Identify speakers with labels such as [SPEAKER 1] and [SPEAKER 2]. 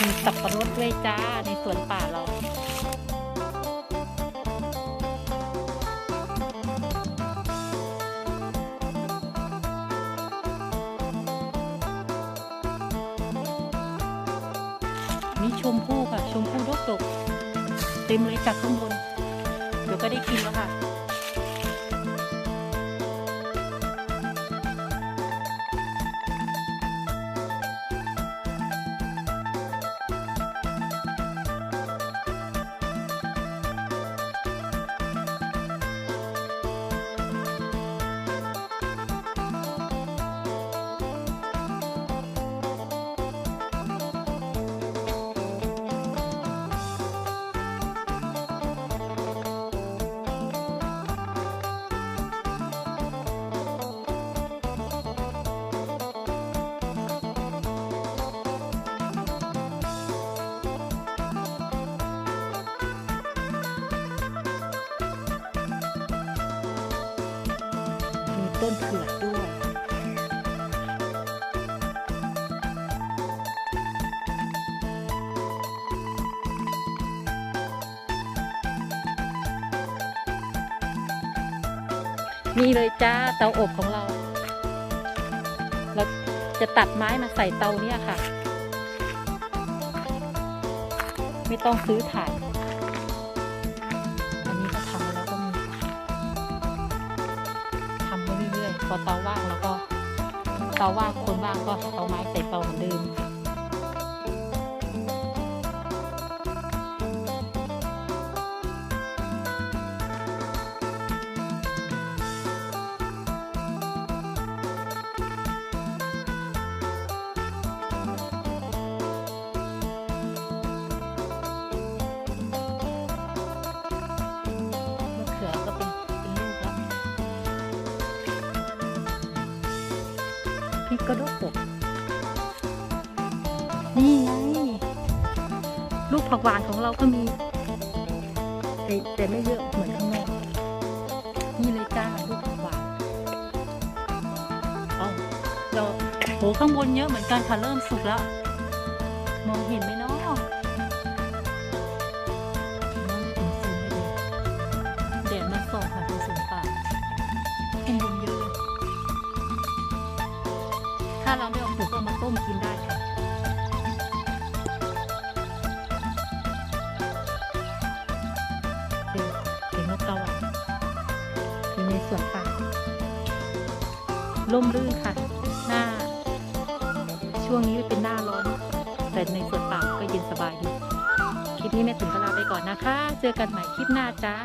[SPEAKER 1] มีสับปะรดด้วยจ้าในสวนป่าเรานี่ชมพู่ค่ะ ชมพู่ดกดกๆเต็มเลยจากข้างบน เดี๋ยวก็ได้กินแล้วค่ะ ต้นเผือกด้วยนี่เลยจ้าเตาอบของเรา เราจะตัดไม้มาใส่เตาเนี่ยค่ะ ไม่ต้องซื้อถ่านอัน พอเตาว่างแล้วก็เตาว่างคนว่างก็เอาไม้ใส่เตาเหมือนเดิม ริกก็ดกดกนี่ไง ลูกผักหวานของเราก็มี แต่แต่ไม่เยอะเหมือนข้างนอก นี่เลยจ้าลูกผักหวานเอาเราโหข้างบนเยอะเหมือนกันค่ะเริ่มสุกแล้ว มองเห็นไหมนะ เราไม่เอาปลูกก็มาต้มกินได้ค่ะเดี๋ยวเห็นกกระหว่าอยู่ในสวนป่าร่มรื่นค่ะ หน้า ช่วงนี้เป็นหน้าร้อน แต่ในสวนป่าก็เย็นสบายดี คลิปนี้แม่ถึงก็ลาไปก่อนนะคะ เจอกันใหม่คลิปหน้าจ้า